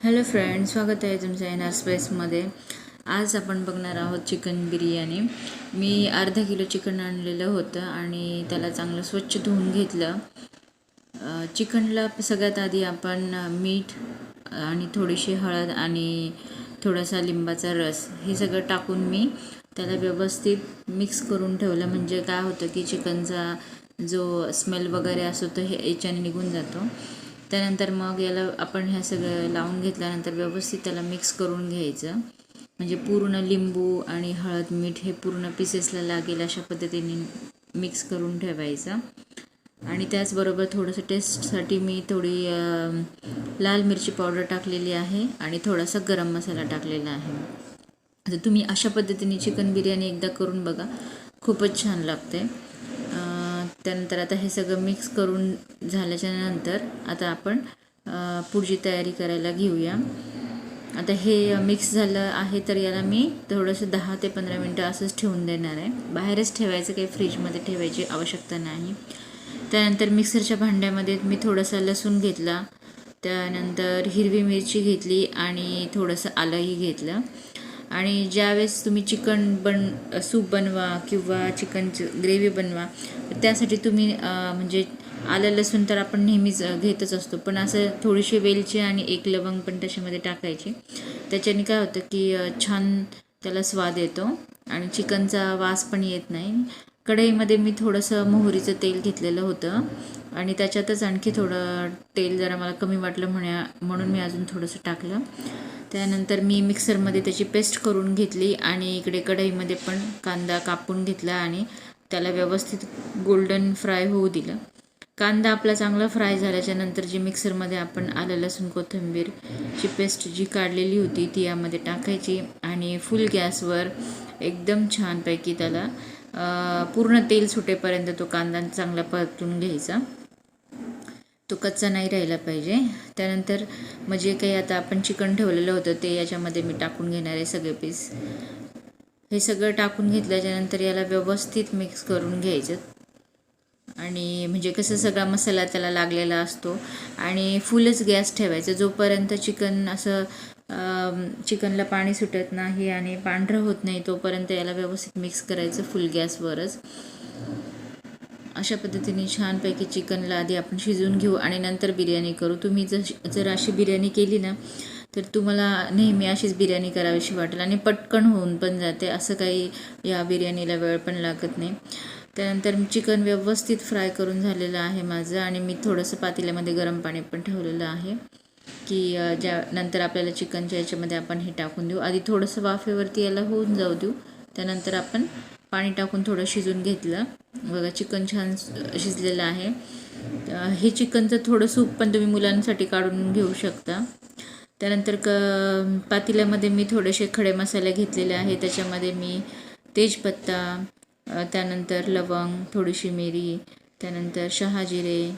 Hello friend स्वागत आहे तुमच्या एन आर स्पेसमध्ये आज आपण बघणार आहोत चिकन बिर्याणी. मी अर्धा किलो चिकन आणलेलं होतं आणि त्याला चांगलं स्वच्छ धुवून घेतलं. चिकनला सगळ्यात आधी आपण मीठ आणि थोडीशी हळद आणि थोडासा लिंबाचा रस हे सगळं टाकून मी त्याला व्यवस्थित मिक्स करून ठेवलं. म्हणजे काय होतं की चिकनचा जो स्मेल वगैरे असतो तो हे याच्याने निघून जातो. त्यानंतर मग याला आपण ह्या सगळं लावून घेतल्यानंतर व्यवस्थित त्याला मिक्स करून घ्यायचं. म्हणजे पूर्ण लिंबू आणि हळद मीठ हे पूर्ण पिसेसला लागेल अशा पद्धतीने मिक्स करून ठेवायचं. आणि त्याचबरोबर थोडंसं टेस्टसाठी मी थोडी लाल मिरची पावडर टाकलेली आहे आणि थोडासा गरम मसाला टाकलेला आहे. आता तुम्ही अशा पद्धतीने चिकन बिर्याणी एकदा करून बघा. खूपच छान लागते. त्यानंतर आता हे सगळं मिक्स करून झाल्याच्यानंतर आता आपण पुढची तयारी करायला घेऊया. आता हे मिक्स झालं आहे तर याला मी थोडंसं दहा ते पंधरा मिनटं असंच ठेवून देणार आहे. बाहेरच ठेवायचं काही फ्रीजमध्ये ठेवायची आवश्यकता नाही. त्यानंतर मिक्सरच्या भांड्यामध्ये मी थोडासा लसूण घेतला. त्यानंतर हिरवी मिरची घेतली आणि थोडंसं आलंही घेतलं. आणि ज्यावेळेस तुम्ही चिकन बन सूप बनवा किंवा चिकनची ग्रेव्ही बनवा त्यासाठी तुम्ही म्हणजे आलं लसूण तर आपण नेहमीच घेतच असतो. पण असं थोडीशी वेलची आणि एक लवंग पण त्याच्यामध्ये टाकायची. त्याच्याने काय होतं की छान त्याला स्वाद येतो आणि चिकनचा वास पण येत नाही. कढईमध्ये मी थोडंसं मोहरीचं तेल घेतलेलं होतं आणि त्याच्यातच आणखी थोडं तेल जरा मला कमी वाटलं म्हणा म्हणून मी अजून थोडंसं टाकलं. त्यानंतर मी मिक्सरमध्ये त्याची पेस्ट करून घेतली आणि इकडे कढईमध्ये पण कांदा कापून घेतला आणि त्याला व्यवस्थित गोल्डन फ्राय होऊ दिलं. कांदा आपला चांगला फ्राय झाल्याच्यानंतर जी मिक्सरमध्ये आपण आलं लसूण कोथिंबीरची पेस्ट जी काढलेली होती ती यामध्ये टाकायची आणि फुल गॅसवर एकदम छानपैकी त्याला पूर्ण तेल सुटेपर्यंत तो कांदा चांगला परतून घ्यायचा. तो कच्चा नाही राहिला पाहिजे. त्यानंतर मग जे काही आता आपण चिकन ठेवलेलं होतं ते याच्यामध्ये मी टाकून घेणार आहे सगळे पीस हे सगळं टाकून घेतल्याच्यानंतर याला व्यवस्थित मिक्स करून घ्यायचं. आणि म्हणजे कसं सगळा मसाला त्याला लागलेला असतो. आणि फुलच गॅस ठेवायचं. जोपर्यंत चिकन असं चिकनला पाणी सुटत नाही आणि पांढरं होत नाही तोपर्यंत याला व्यवस्थित मिक्स करायचं फुल गॅसवरच. अशा पद्धतीने छानपैकी चिकनला आधी आपण शिजवून घेऊ आणि नंतर बिर्याणी करू. तुम्ही जर जर अशी बिर्याणी केली ना तर तुम्हाला नेहमी अशीच बिर्याणी करावीशी वाटेल आणि पटकन होऊन पण जाते. असं काही या बिर्याणीला वेळ पण लागत नाही. त्यानंतर चिकन व्यवस्थित फ्राय करून झालेलं आहे माझं आणि मी थोडंसं पातेल्यामध्ये गरम पाणी पण ठेवलेलं आहे की ज्या नंतर आपल्याला चिकनच्या याच्यामध्ये आपण हे टाकून देऊ. आधी थोडंसं वाफेवरती याला होऊन जाऊ देऊ. त्यानंतर आपण पाणी टाकून थोडं शिजून घेतलं. बघा चिकन छान शिजलेलं आहे. हे चिकनचं थोडं सूप पण तुम्ही मुलांसाठी काढून घेऊ शकता. त्यानंतर क पातेल्यामध्ये मी थोडेसे खडे मसाले घेतलेले आहे त्याच्यामध्ये मी तेजपत्ता त्यानंतर लवंग थोडीशी मिरी त्यानंतर शहाजिरे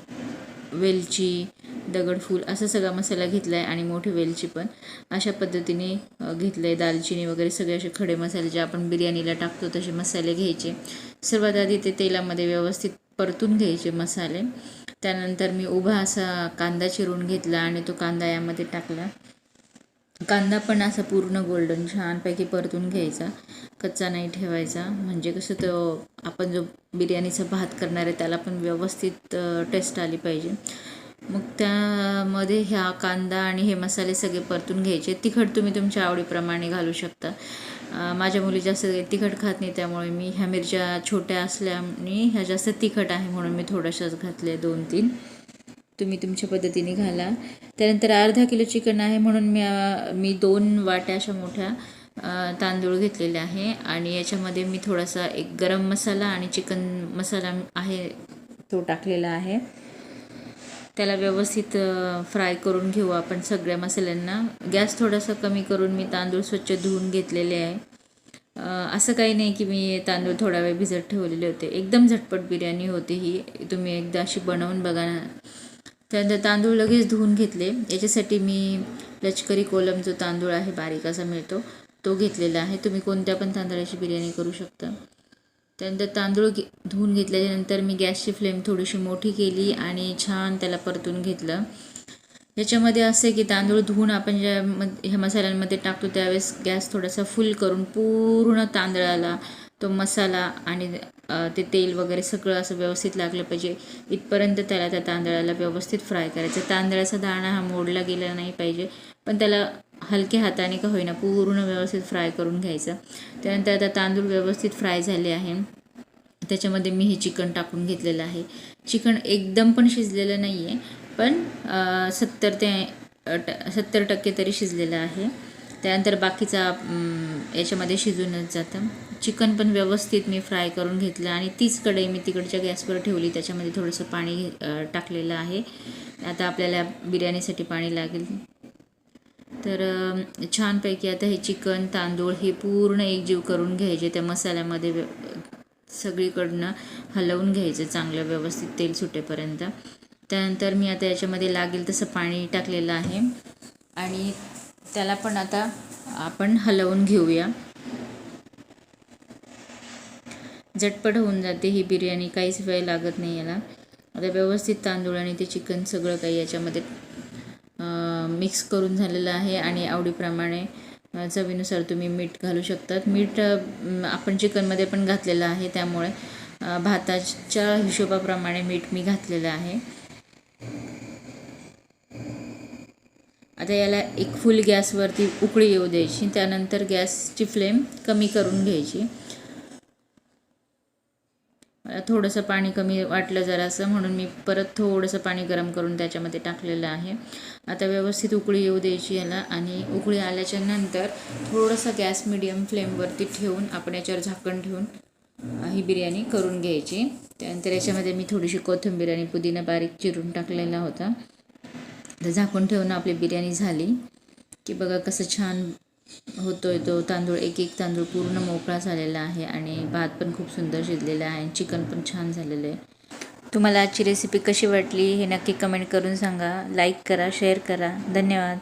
वेलची दगडफूल असा सगळा मसाला घेतला आहे आणि मोठी वेलची पण अशा पद्धतीने घेतलं आहे दालचिनी वगैरे सगळे असे खडे मसाले जे आपण बिर्याणीला टाकतो तसे मसाले घ्यायचे. सर्वात आधी ते तेलामध्ये व्यवस्थित परतून घ्यायचे मसाले. त्यानंतर मी उभा असा कांदा चिरून घेतला आणि तो कांदा यामध्ये टाकला. कांदा पण असा पूर्ण गोल्डन छानपैकी परतून घ्यायचा. कच्चा नाही ठेवायचा. म्हणजे कसं तो आपण जो बिर्याणीचा भात करणार आहे त्याला पण व्यवस्थित टेस्ट आली पाहिजे. मग त्यामध्ये ह्या कांदा आणि हे मसाले सगळे परतून घ्यायचे. तिखट तुम्ही तुमच्या आवडीप्रमाणे घालू शकता. माझ्या मुली जास्त तिखट खात नाही त्यामुळे मी ह्या मिरच्या छोट्या असल्याने ह्या जास्त तिखट आहे म्हणून मी थोड्याशाच घातले दोन तीन. तुम्ही तुमच्या पद्धतीने घाला. त्यानंतर अर्धा किलो चिकन आहे म्हणून मी मी दोन वाट्या अशा मोठ्या तांदूळ घेतलेले आहे. आणि याच्यामध्ये मी थोडासा एक गरम मसाला आणि चिकन मसाला आहे तो टाकलेला आहे. त्याला व्यवस्थित फ्राय करून घेऊ आपण सगळ्या मसाल्यांना. गॅस थोडासा कमी करून मी तांदूळ स्वच्छ धुवून घेतलेले आहे. असं काही नाही की मी तांदूळ थोडा वेळ भिजत ठेवलेले होते. एकदम झटपट बिर्याणी होती ही. तुम्ही एकदा अशी बनवून बघा ना. त्यानंतर तांदूळ लगेच धुवून घेतले. याच्यासाठी मी लष्करी कोलम जो तांदूळ आहे बारीक असा मिळतो तो घेतलेला आहे. तुम्ही कोणत्या पण तांदळाची बिर्याणी करू शकता. त्यानंतर तांदूळ घे धुवून घेतल्याच्यानंतर मी गॅसची फ्लेम थोडीशी मोठी केली आणि छान त्याला परतून घेतलं. याच्यामध्ये असं की तांदूळ धुवून आपण ज्या म ह्या मसाल्यांमध्ये टाकतो त्यावेळेस गॅस थोडासा फुल करून पूर्ण तांदळाला तो मसाला आणि ते तेल वगैरे सगळं असं व्यवस्थित लागलं पाहिजे. इथपर्यंत त्याला त्या तांदळाला व्यवस्थित फ्राय करायचं. तांदळाचा दाणा हा मोडला गेला नाही पाहिजे. पण त्याला हलक्या हाताने का होईना पूर्ण व्यवस्थित फ्राय करून घ्यायचं. त्यानंतर आता तांदूळ व्यवस्थित फ्राय झाले आहे. त्याच्यामध्ये मी हे चिकन टाकून घेतलेलं आहे. चिकन एकदम पण शिजलेलं नाही आहे पण सत्तर ते सत्तर टक्के तरी शिजलेलं आहे. त्यानंतर बाकीचा याच्यामध्ये शिजूनच जातं. चिकन पण व्यवस्थित मी फ्राय करून घेतलं आणि तीच कढई मी तिकडच्या गॅसवर ठेवली. त्याच्यामध्ये थोडंसं पाणी टाकलेलं आहे. आता आपल्याला बिर्याणीसाठी पाणी लागेल. तर छानपैकी आता हे चिकन तांदूळ हे पूर्ण एकजीव करून घ्यायचे. त्या मसाल्यामध्ये व्य- सगळीकडनं हलवून घ्यायचं चांगलं व्यवस्थित तेल सुटेपर्यंत. त्यानंतर मी आता याच्यामध्ये लागेल तसं पाणी टाकलेलं आहे. आणि त्याला पण आता आपण हलवून घेऊया. झटपट होऊन जाते ही बिर्याणी. काहीच वेळ लागत नाही याला. आता व्यवस्थित तांदूळ आणि ते चिकन सगळं काही याच्यामध्ये मिक्स करून झालेलं आहे आणि आवडीप्रमाणे चवीनुसार तुम्ही मीठ घालू शकतात. मीठ आपण चिकनमध्ये पण घातलेलं आहे त्यामुळे भाताच्या हिशोबाप्रमाणे मीठ मी घातलेलं आहे. आता याला एक फुल गॅसवरती उकळी येऊ द्यायची त्यानंतर गॅसची फ्लेम कमी करून घ्यायची. थोडंसं पाणी कमी वाटलं जरासं म्हणून मी परत थोडंसं पाणी गरम करून त्याच्यामध्ये टाकलेलं आहे. आता व्यवस्थित उकळी येऊ द्यायची याला आणि उकळी आल्याच्यानंतर थोडंसं गॅस मिडियम फ्लेमवरती ठेवून आपण याच्यावर झाकण ठेवून ही बिर्याणी करून घ्यायची. त्यानंतर याच्यामध्ये मी थोडीशी कोथिंबीर आणि पुदिना बारीक चिरून टाकलेला होता. तर झाकून ठेवून आपली बिर्याणी झाली. की बघा कसं छान होतोय तो तांदूळ एक एक तांदूळ पूर्ण मोकळा झालेला आहे आणि भात पण खूप सुंदर शिजलेला आहे आणि चिकन पण छान झालेलं आहे. तुम्हाला आजची रेसिपी कशी वाटली हे नक्की कमेंट करून सांगा. लाईक करा शेअर करा. धन्यवाद.